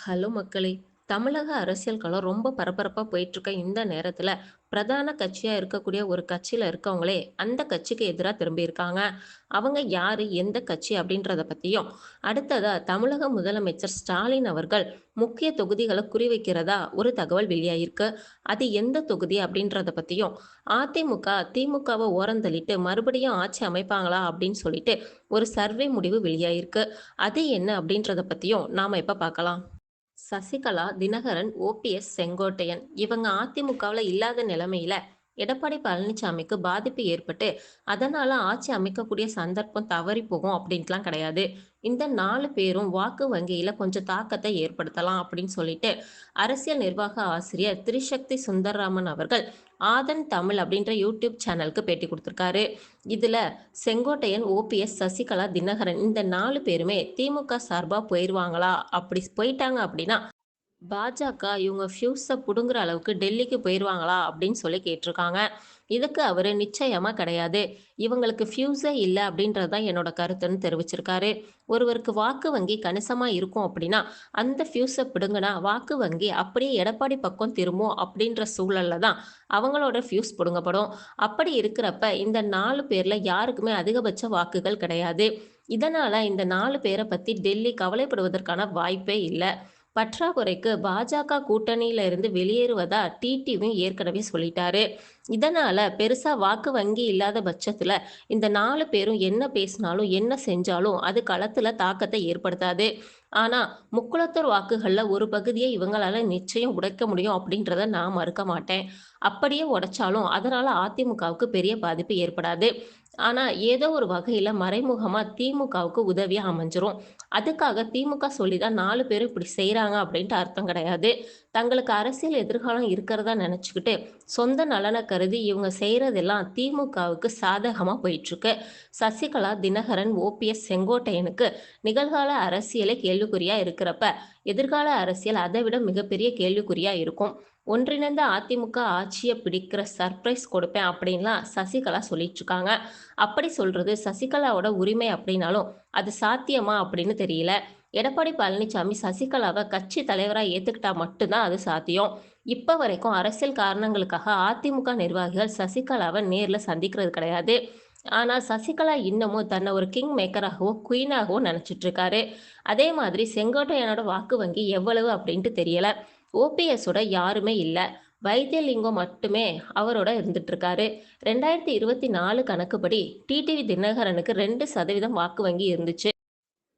Hello மக்களே! தமிழக அரசியல் களம் ரொம்ப பரபரப்பாக போயிட்டுருக்க இந்த நேரத்தில் பிரதான கட்சியாக இருக்கக்கூடிய ஒரு கட்சியில் இருக்கவங்களே, அந்த கட்சிக்கு எதிராக திரும்பியிருக்காங்க. அவங்க யாரு? எந்த கட்சி? அப்படின்றத பத்தியும், அடுத்ததா தமிழக முதலமைச்சர் ஸ்டாலின் அவர்கள் முக்கிய தொகுதிகளை குறிவைக்கிறதா ஒரு தகவல் வெளியாகிருக்கு. அது எந்த தொகுதி? அப்படின்றத பத்தியும், அதிமுக, திமுகவை ஓரந்தள்ளிட்டு மறுபடியும் ஆட்சி அமைப்பாங்களா? அப்படின்னு சொல்லிட்டு ஒரு சர்வே முடிவு வெளியாயிருக்கு அது என்ன? அப்படின்றத பத்தியும் நாம இப்ப பார்க்கலாம். சசிகலா, தினகரன், ஓபிஎஸ், செங்கோட்டையன். இவங்க அதிமுகவில் இல்லாத நிலைமையில, எடப்பாடி பழனிசாமிக்கு பாதிப்பு ஏற்பட்டு, அதனால ஆட்சி அமைக்கக்கூடிய சந்தர்ப்பம் தவறி போகும் அப்படின்ட்டுலாம் கிடையாது. இந்த நாலு பேரும் வாக்கு வங்கியில கொஞ்சம் தாக்கத்தை ஏற்படுத்தலாம் அப்படின்னு சொல்லிட்டு, அரசியல் நிர்வாக ஆசிரியர் திரிசக்தி சுந்தர்ராமன் அவர்கள் ஆதன் தமிழ் அப்படின்ற யூடியூப் சேனலுக்கு பேட்டி கொடுத்துருக்காரு இதுல செங்கோட்டையன், ஓபிஎஸ், சசிகலா, தினகரன் இந்த நாலு பேருமே திமுக சார்பா போயிருவாங்களா? அப்படி போயிட்டாங்க அப்படின்னா, பாஜக இவங்க ஃபியூஸை பிடுங்குற அளவுக்கு டெல்லிக்கு போயிருவாங்களா? அப்படின்னு சொல்லி கேட்டிருக்காங்க. இதுக்கு அவர் நிச்சயமாக கிடையாது. இவங்களுக்கு ஃபியூஸே இல்லை அப்படின்றது தான் என்னோட கருத்துன்னு தெரிவிச்சிருக்காரு. ஒருவருக்கு வாக்கு வங்கி கணிசமாக இருக்கும் அப்படின்னா, அந்த ஃபியூஸை பிடுங்கினா வாக்கு வங்கி அப்படியே எடப்பாடி பக்கம் திரும்பும் அப்படின்ற சூழல்ல தான் அவங்களோட ஃபியூஸ் பிடுங்கப்படும் அப்படி இருக்கிறப்ப இந்த நாலு பேரில் யாருக்குமே அதிகபட்ச வாக்குகள் கிடையாது. இதனால் இந்த நாலு பேரை பற்றி டெல்லி கவலைப்படுவதற்கான வாய்ப்பே இல்லை பற்றாக்குறைக்கு பாஜக கூட்டணியில இருந்து வெளியேறுவதா டிடிவியும் ஏற்கனவே சொல்லிட்டாரு. இதனால பெருசா வாக்கு வங்கி இல்லாத பட்சத்துல இந்த நாலு பேரும் என்ன பேசினாலும், என்ன செஞ்சாலும் அது களத்துல தாக்கத்தை ஏற்படுத்தாது. ஆனா, முக்குளத்தூர் வாக்குகள்ல ஒரு பகுதியை இவங்களால நிச்சயம் உடைக்க முடியும் அப்படின்றத நான் மறுக்க மாட்டேன். அப்படியே உடைச்சாலும் அதனால அதிமுகவுக்கு பெரிய பாதிப்பு ஏற்படாது. ஆனா, ஏதோ ஒரு வகையில மறைமுகமா திமுகவுக்கு உதவியா அமைஞ்சிரும். அதுக்காக திமுக சொல்லி தான் 4 பேரும் இப்படி செய்யறாங்க அப்படின்ட்டு அர்த்தம் கிடையாது. தங்களுக்கு அரசியல் எதிர்காலம் இருக்கிறதா நினச்சிக்கிட்டு சொந்த நலனை கருதி இவங்க செய்கிறதெல்லாம் திமுகவுக்கு சாதகமாக போயிட்டுருக்கு. சசிகலா, தினகரன், ஓபிஎஸ், செங்கோட்டையனுக்கு நிகழ்கால அரசியலே கேள்விக்குறியாக இருக்கிறப்ப, எதிர்கால அரசியல் அதை விட மிகப்பெரிய கேள்விக்குறியாக இருக்கும். ஒன்றிணைந்த அதிமுக ஆட்சியை பிடிக்கிற சர்ப்ரைஸ் கொடுப்பேன் அப்படின்லாம் சசிகலா சொல்லிட்டுருக்காங்க. அப்படி சொல்கிறது சசிகலாவோட உரிமை அப்படின்னாலும், அது சாத்தியமா அப்படின்னு தெரியல. எடப்பாடி பழனிசாமி சசிகலாவை கட்சி தலைவராக ஏற்றுக்கிட்டா மட்டும்தான் அது சாத்தியம். இப்போ வரைக்கும் அரசியல் காரணங்களுக்காக அதிமுக நிர்வாகிகள் சசிகலாவை நேரில் சந்திக்கிறது கிடையாது. ஆனால் சசிகலா இன்னமும் தன்னை ஒரு கிங் மேக்கராகவும், குயினாகவும் நினச்சிட்டு இருக்காரு. அதே மாதிரி செங்கோட்டையனோட வாக்கு வங்கி எவ்வளவு அப்படின்ட்டு தெரியல. ஓபிஎஸோட யாருமே இல்லை வைத்தியலிங்கம் மட்டுமே அவரோட இருந்துட்டு இருக்காரு. 2024 கணக்குப்படி டிடிவி தினகரனுக்கு ரெண்டு சதவீதம் வாக்கு வங்கி இருந்துச்சு.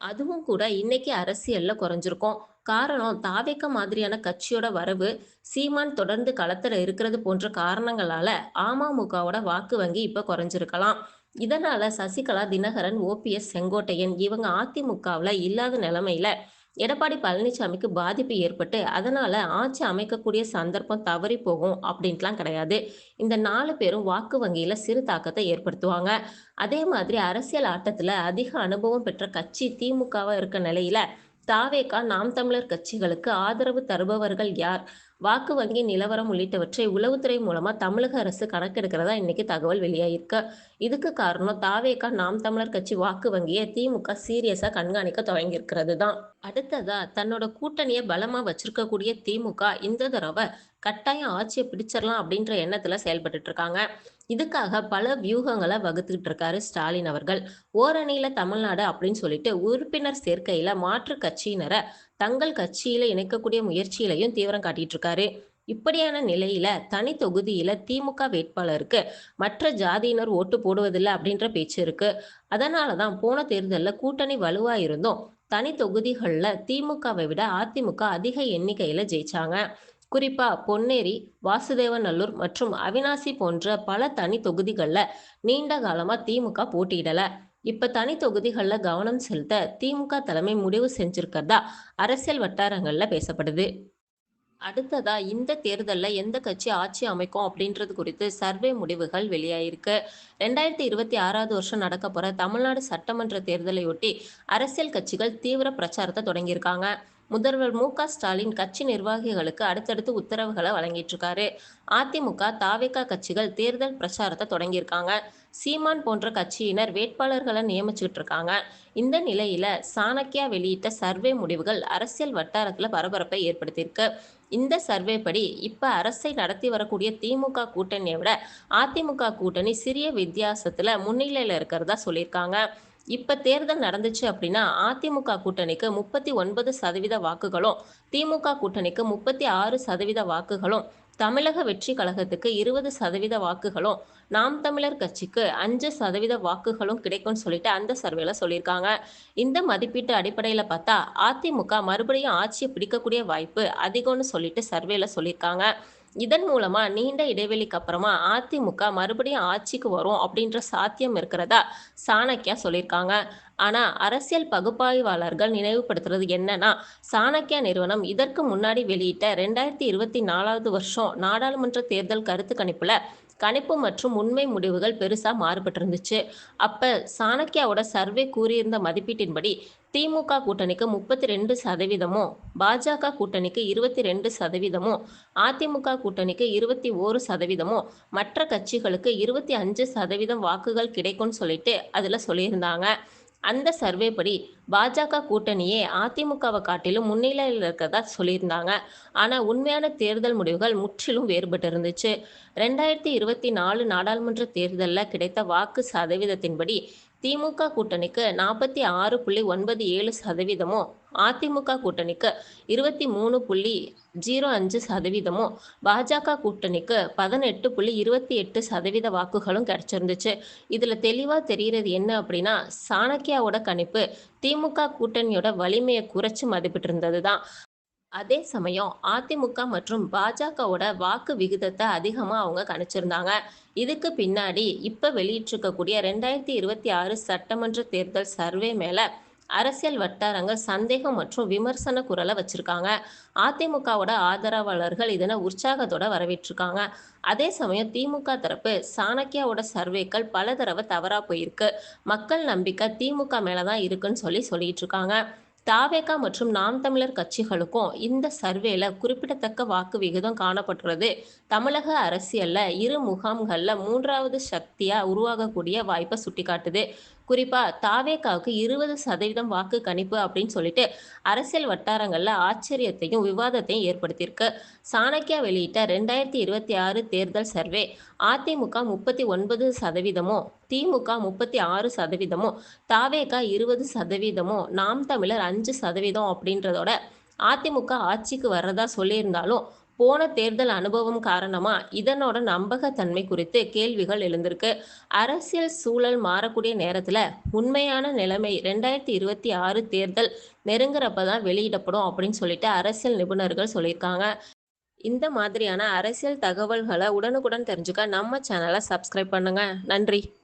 அதுவும் கூட இன்னைக்கு அரசியல்ல குறைஞ்சிருக்கும். காரணம் தாவேக்க மாதிரியான கட்சியோட வரவு, சீமான் தொடர்ந்து களத்துல இருக்கிறது போன்ற காரணங்களால அமமுகவோட வாக்கு வங்கி இப்ப குறைஞ்சிருக்கலாம். இதனால சசிகலா, தினகரன், ஓபிஎஸ், செங்கோட்டையன் இவங்க அதிமுகவுல இல்லாத நிலைமையில, எடப்பாடி பழனிசாமிக்கு பாதிப்பு ஏற்பட்டு, அதனால ஆட்சி அமைக்கக்கூடிய சந்தர்ப்பம் தவறி போகும் அப்படின்ட்டுலாம் கிடையாது. இந்த நாலு பேரும் வாக்கு வங்கியில சிறு தாக்கத்தை ஏற்படுத்துவாங்க. அதே மாதிரி அரசியல் ஆட்டத்துல அதிக அனுபவம் பெற்ற கட்சி திமுகவா இருக்க நிலையில, தாவேகா, நாம் தமிழர் கட்சிகளுக்கு ஆதரவு தருபவர்கள் யார்? வாக்கு வங்கி நிலவரம் உள்ளிட்டவற்றை உளவுத்துறை மூலமா தமிழக அரசு கணக்கெடுக்கிறதா இன்னைக்கு தகவல் வெளியாகிருக்கு. இதுக்கு காரணம் தாவேக்கா நாம் தமிழர் கட்சி வாக்கு வங்கியை திமுக சீரியஸா கண்காணிக்க துவங்கியிருக்கிறது தான். அடுத்ததா தன்னோட கூட்டணியை பலமா வச்சிருக்கக்கூடிய திமுக இந்த தடவை கட்டாயம் ஆட்சியை பிடிச்சிடலாம் அப்படின்ற எண்ணத்துல செயல்பட்டு இருக்காங்க. இதுக்காக பல வியூகங்களை வகுத்துக்கிட்டு இருக்காரு ஸ்டாலின் அவர்கள். ஓரணியில தமிழ்நாடு அப்படின்னு சொல்லிட்டு உறுப்பினர் சேர்க்கையில மாற்றுக் கட்சியினரை தங்கள் கட்சியில இணைக்கக்கூடிய முயற்சியிலையும் தீவிரம் காட்டிட்டு இருக்காரு. இப்படியான நிலையில தனி தொகுதியில திமுக வேட்பாளருக்கு மற்ற ஜாதியினர் ஓட்டு போடுவதில்லை அப்படின்ற பேச்சு இருக்கு. அதனாலதான் போன தேர்தலில் கூட்டணி வலுவா இருந்தும், தனி தொகுதிகளில் திமுகவை விட அதிமுக அதிக எண்ணிக்கையில ஜெயிச்சாங்க. குறிப்பா பொன்னேரி, வாசுதேவநல்லூர் மற்றும் அவிநாசி போன்ற பல தனி தொகுதிகளில் நீண்ட காலமா திமுக போட்டியிடல. இப்ப தனி தொகுதிகள்ல கவனம் செலுத்த திமுக தலைமை முடிவு செஞ்சிருக்கிறதா அரசியல் வட்டாரங்கள்ல பேசப்படுது. அடுத்ததா இந்த தேர்தல்ல எந்த கட்சி ஆட்சி அமைக்கும் அப்படின்றது குறித்து சர்வே முடிவுகள் வெளியாகியிருக்கு ரெண்டாயிரத்தி இருபத்தி ஆறாவது வருஷம் நடக்க போற தமிழ்நாடு சட்டமன்ற தேர்தலையொட்டி அரசியல் கட்சிகள் தீவிர பிரச்சாரத்தை தொடங்கியிருக்காங்க. முதல்வர் மு க ஸ்டாலின் கட்சி நிர்வாகிகளுக்கு அடுத்தடுத்து உத்தரவுகளை வழங்கிட்டு இருக்காரு அதிமுக தாவேகா கட்சிகள் தேர்தல் பிரச்சாரத்தை தொடங்கியிருக்காங்க. சீமான் போன்ற கட்சியினர் வேட்பாளர்களை நியமிச்சுட்டு இருக்காங்க இந்த நிலையில சாணக்கியா வெளியிட்ட சர்வே முடிவுகள் அரசியல் வட்டாரத்துல பரபரப்பை ஏற்படுத்தியிருக்கு. இந்த சர்வே படி இப்ப அரசை நடத்தி வரக்கூடிய திமுக கூட்டணியை விட அதிமுக கூட்டணி சிறிய வித்தியாசத்துல முன்னிலையில இருக்கிறதா சொல்லியிருக்காங்க. இப்ப தேர்தல் நடந்துச்சு அப்படின்னா அதிமுக கூட்டணிக்கு முப்பத்தி ஒன்பது சதவீத வாக்குகளும் திமுக கூட்டணிக்கு முப்பத்தி ஆறு சதவீத வாக்குகளும் தமிழக வெற்றி கழகத்துக்கு இருபது சதவீத வாக்குகளும் நாம் தமிழர் கட்சிக்கு அஞ்சு சதவீத வாக்குகளும் கிடைக்கும்னு சொல்லிட்டு அந்த சர்வேல சொல்லியிருக்காங்க. இந்த மதிப்பீட்டு அடிப்படையில் பார்த்தா அதிமுக மறுபடியும் ஆட்சியை பிடிக்கக்கூடிய வாய்ப்பு அதிகம்னு சொல்லிட்டு சர்வேல சொல்லியிருக்காங்க. இதன் மூலமா நீண்ட இடைவெளிக்கு அப்புறமா அதிமுக மறுபடியும் ஆட்சிக்கு வரும் அப்படின்ற சாத்தியம் இருக்கிறதா சாணக்கியா சொல்லியிருக்காங்க. ஆனா அரசியல் பகுப்பாய்வாளர்கள் நினைவுபடுத்துறது என்னன்னா சாணக்கியா நிறுவனம் இதற்கு முன்னாடி வெளியிட்ட ரெண்டாயிரத்தி இருபத்தி நாலாவது வருஷம் நாடாளுமன்ற தேர்தல் கருத்து கணிப்புல கணிப்பு மற்றும் உண்மை முடிவுகள் பெருசா மாறுபட்டிருந்துச்சு. அப்ப சாணக்கியாவோட சர்வே கூறியிருந்த மதிப்பீட்டின்படி திமுக கூட்டணிக்கு முப்பத்தி ரெண்டு சதவீதமும் பாஜக கூட்டணிக்கு இருபத்தி ரெண்டு சதவீதமும் அதிமுக கூட்டணிக்கு இருபத்தி ஓரு சதவீதமும் மற்ற கட்சிகளுக்கு இருபத்தி அஞ்சு சதவீதம் வாக்குகள் கிடைக்கும்னு சொல்லிட்டு அதுல சொல்லியிருந்தாங்க. அந்த சர்வே படி பாஜக கூட்டணியே அதிமுகவை காட்டிலும் முன்னிலையில் இருக்கிறதா சொல்லியிருந்தாங்க. ஆனால் உண்மையான தேர்தல் முடிவுகள் முற்றிலும் வேறுபட்டு இருந்துச்சு. ரெண்டாயிரத்தி இருபத்தி நாலு நாடாளுமன்ற தேர்தலில் கிடைத்த வாக்கு சதவீதத்தின்படி திமுக கூட்டணிக்கு நாற்பத்தி ஆறு புள்ளி ஒன்பது ஏழு சதவீதமும் அதிமுக கூட்டணிக்கு இருபத்தி மூணு புள்ளி ஜீரோ அஞ்சு சதவீதமும் பாஜக கூட்டணிக்கு பதினெட்டு புள்ளி இருபத்தி எட்டு சதவீத வாக்குகளும் கிடைச்சிருந்துச்சு. இதில் தெளிவாக தெரிகிறது என்ன அப்படின்னா சாணக்கியாவோட கணிப்பு திமுக கூட்டணியோட வலிமையை குறைச்சி மதிப்பிட்டிருந்தது தான் அதே சமயம் அதிமுக மற்றும் பாஜகவோட வாக்கு விகிதத்தை அதிகமாக அவங்க கணிச்சிருந்தாங்க. இதுக்கு பின்னாடி இப்போ வெளியிட்டிருக்கக்கூடிய ரெண்டாயிரத்தி இருபத்தி ஆறு சட்டமன்ற தேர்தல் சர்வே மேலே அரசியல் வட்டாரங்கள் சந்தேகம் மற்றும் விமர்சன குரலை வச்சிருக்காங்க. அதிமுகவோட ஆதரவாளர்கள் இதனை உற்சாகத்தோட வரவேற்றிருக்காங்க. அதே சமயம் திமுக தரப்பு சாணக்கியாவோட சர்வேக்கள் பல தடவை தவறா போயிருக்கு. மக்கள் நம்பிக்கை திமுக மேலதான் இருக்குன்னு சொல்லி சொல்லிட்டு இருக்காங்க தாவேகா மற்றும் நாம் தமிழர் கட்சிகளுக்கும் இந்த சர்வேல குறிப்பிடத்தக்க வாக்கு விகிதம் காணப்பட்டுள்ளது. தமிழக அரசியல்ல இரு முகாம்கள்ல மூன்றாவது சக்தியா உருவாகக்கூடிய வாய்ப்பை சுட்டிக்காட்டுது. குறிப்பா தாவேக்காவுக்கு இருபது சதவீதம் வாக்கு கணிப்பு அப்படின்னு சொல்லிட்டு அரசியல் வட்டாரங்கள்ல ஆச்சரியத்தையும் விவாதத்தையும் ஏற்படுத்தியிருக்கு. சாணக்கியா வெளியிட்ட ரெண்டாயிரத்தி இருபத்தி ஆறு தேர்தல் சர்வே அதிமுக முப்பத்தி ஒன்பது சதவீதமும் திமுக முப்பத்தி ஆறு சதவீதமும் தாவேகா இருபது சதவீதமும் நாம் தமிழர் அஞ்சு சதவீதம் அப்படின்றதோட அதிமுக ஆட்சிக்கு வர்றதா சொல்லியிருந்தாலும் போன தேர்தல் அனுபவம் காரணமா இதனோட நம்பகத்தன்மை குறித்து கேள்விகள் எழுந்திருக்கு. அரசியல் சூழல் மாறக்கூடிய நேரத்துல உண்மையான நிலைமை ரெண்டாயிரத்தி இருபத்தி ஆறு தேர்தல் நெருங்குறப்ப தான் வெளியிடப்படும் அப்படின்னு சொல்லிட்டு அரசியல் நிபுணர்கள் சொல்லியிருக்காங்க. இந்த மாதிரியான அரசியல் தகவல்களை உடனுக்குடன் தெரிஞ்சுக்க நம்ம சேனலை சப்ஸ்கிரைப் பண்ணுங்க. நன்றி.